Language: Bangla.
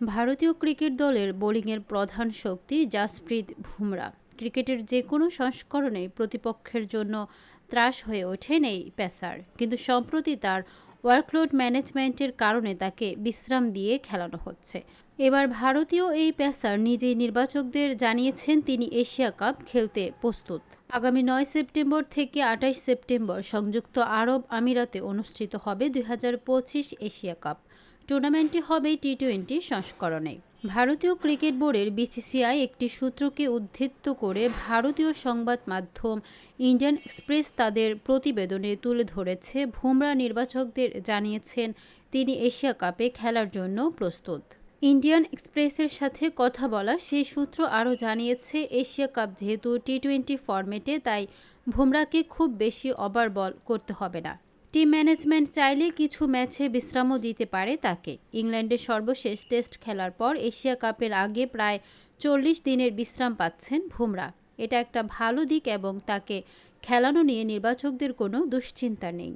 ভারতীয় ক্রিকেট দলের বোলিংয়ের প্রধান শক্তি জাসপ্রীত বুমরা। ক্রিকেটের যে কোনো সংস্করণে প্রতিপক্ষের জন্য ত্রাস হয়ে ওঠেন এই পেসার, কিন্তু সম্প্রতি তার ওয়ার্কলোড ম্যানেজমেন্টের কারণে তাকে বিশ্রাম দিয়ে খেলানো হচ্ছে। এবার ভারতীয় এই পেসার নিজেই নির্বাচকদের জানিয়েছেন তিনি এশিয়া কাপ খেলতে প্রস্তুত। আগামী নয় সেপ্টেম্বর থেকে আঠাশ সেপ্টেম্বর সংযুক্ত আরব আমিরাতে অনুষ্ঠিত হবে দুই হাজার পঁচিশ এশিয়া কাপ। টুর্নামেন্টটি হবে টি টোয়েন্টি সংস্করণে। ভারতীয় ক্রিকেট বোর্ডের বিসিসিআই একটি সূত্রকে উদ্ধৃত করে ভারতীয় সংবাদ মাধ্যম ইন্ডিয়ান এক্সপ্রেস তাদের প্রতিবেদনে তুলে ধরেছে, ভুমরা নির্বাচকদের জানিয়েছেন তিনি এশিয়া কাপে খেলার জন্য প্রস্তুত। ইন্ডিয়ান এক্সপ্রেসের সাথে কথা বলা, সেই সূত্র আরও জানিয়েছে, এশিয়া কাপ যেহেতু টি টোয়েন্টি ফরম্যাটে, তাই ভুমরাকে খুব বেশি ওভার বল করতে হবে না। টিম ম্যানেজমেন্ট চাইলে কিছু ম্যাচে বিশ্রামও দিতে পারে তাকে। ইংল্যান্ডের সর্বশেষ টেস্ট খেলার পর এশিয়া কাপের আগে প্রায় চল্লিশ দিনের বিশ্রাম পাচ্ছেন ভুমরা এটা একটা ভালো দিক এবং তাকে খেলানো নিয়ে নির্বাচকদের কোনো দুশ্চিন্তা নেই।